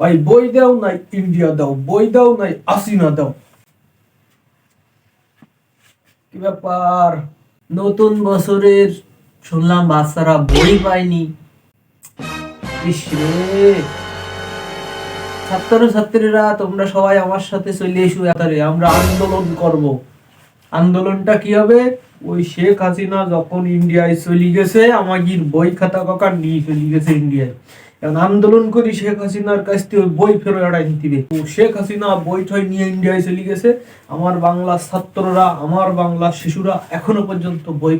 ভাই, বই দাও নাই, ইন্ডিয়া দাও, বই দাও নাই, আসিনা দাও। কি ব্যাপার? নতুন বছরের শুনলাম বাচ্চারা বই পায়নি। ছাত্র ছাত্রীরা তোমরা সবাই আমার সাথে চলে এসো এতারে আমরা আন্দোলন করব। আন্দোলনটা কি হবে? ওই শেখ হাসিনা যখন ইন্ডিয়ায় চলে গেছে, আমাগির বই খাতা কাকা নিয়ে চলে গেছে ইন্ডিয়ায়। এখন আন্দোলন করি শেখ হাসিনার কাছ থেকে বই ফেরত এড়াই দিবে শেখ হাসিনা বই ঠই নিয়ে ইন্ডিয়ায় চলে গেছে। আমার বাংলা ছাত্ররা, আমার বাংলা শিশুরা এখনও পর্যন্ত বই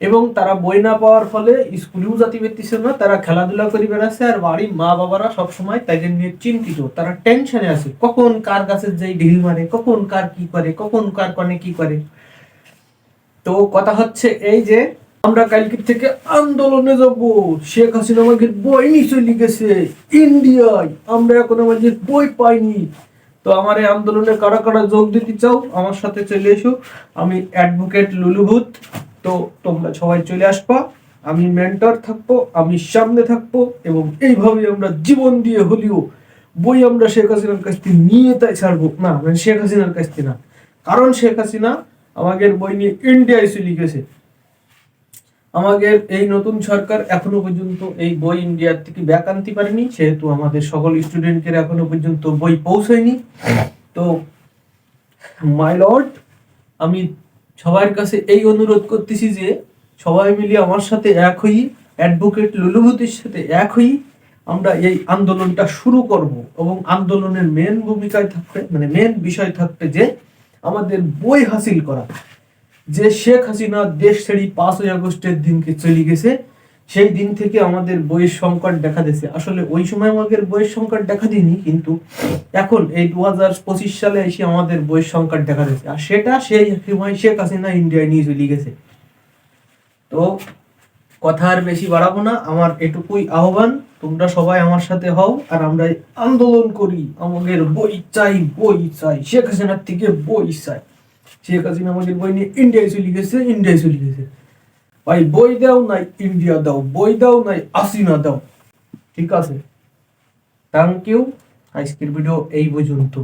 এবং তারা বই না পাওয়ার ফলে স্কুলেও জাতি পেতেছে না, তারা খেলাধুলা করে বেড়াচ্ছে আর বাড়ির মা বাবারা সবসময় তাদের নিয়ে চিন্তিত। তারা টেনশনে আছে, কখন কার কাছে যাই ঢিল মারে কখন কার কি করে, কখন কার কনে কি করে। তো কথা হচ্ছে এই যে আমরা কালকে থেকে আন্দোলনে যাব। শেখ হাসিনা আমাদের বই নিয়ে চলে গেছে ইন্ডিয়ায় আমরা এখন আমাদের বই পাইনি। তো আমার এই আন্দোলনে কারা কারা যোগ দিতে চাও, আমার সাথে চলে এসো। আমি অ্যাডভোকেট লুলুভূত তো তোমরা সবাই চলে আসবা। আমি মেন্টর থাকব, আমি সামনে থাকব এবং এইভাবে আমরা জীবন দিয়ে হলেও বই আমরা শেখ হাসিনার কাছ থেকে নিয়ে তাই ছাড়বো। না মানে শেখ হাসিনার কাছ থেকে না। কারণ শেখ হাসিনা আমাদের বই নিয়ে ইন্ডিয়ায় চলে গেছে আমাদের এই নতুন সরকার এখনও পর্যন্ত এই বই ইন্ডিয়ার থেকে ব্যাক আনতে পারেনি সেহেতু আমাদের সকল স্টুডেন্টদের এখনও পর্যন্ত বই পৌঁছায়নি। তো মাই লর্ড আমি সবার কাছে এই অনুরোধ করতেছি যে সবাই মিলে আমার সাথে এক হই অ্যাডভোকেট লুলুভূতির সাথে এক হই, আমরা এই আন্দোলনটা শুরু করব এবং আন্দোলনের মেন ভূমিকায় থাকবে মানে মেন বিষয় থাকতে যে আমাদের বই হাসিল করা। যে শেখ হাসিনা দেশ ছেড়ে পাঁচই আগস্টের দিনকে চলে গেছে, সেই দিন থেকে আমাদের বইয়ের সংকট দেখা দিয়েছে। আসলে ওই সময় আমাদের বইয়ের সংকট দেখা দিইনি কিন্তু এখন এই দু হাজার পঁচিশ সালে এসে আমাদের বইয়ের সংকট দেখা দিয়েছে। আর সেটা সেই সময় শেখ হাসিনা ইন্ডিয়ায় নিয়ে চলে গেছে। তো কথা আর বেশি বাড়াবো না, আমার এটুকুই আহ্বান, তোমরা সবাই আমার সাথে হও, আর আমরা আন্দোলন করি, আমাদের বই চাই বই চাই, শেখ হাসিনার থেকে বই চাই। শেখ হাসিনা আমাদের বই নিয়ে ইন্ডিয়ায় চলে গেছে ইন্ডিয়ায় চলে গেছে। ভাই, বই দাও নাই ইন্ডিয়া দাও, বই দাও নাই আসিনা দাও। ঠিক আছে? থ্যাংক ইউ আজকের ভিডিও এই পর্যন্ত।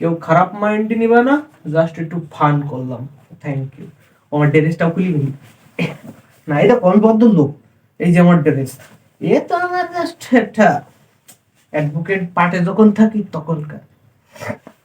কেউ খারাপ মাইন্ডে নিবে না জাস্ট একটু ফান করলাম। থ্যাংক ইউ আমার ড্রেসটাও খুলি গেলি না এটা বদ্ধ লোক এই যে আমার ড্রেস। এ তো আমার জাস্ট একটা অ্যাডভোকেট পার্টে যখন থাকি, তখনকার।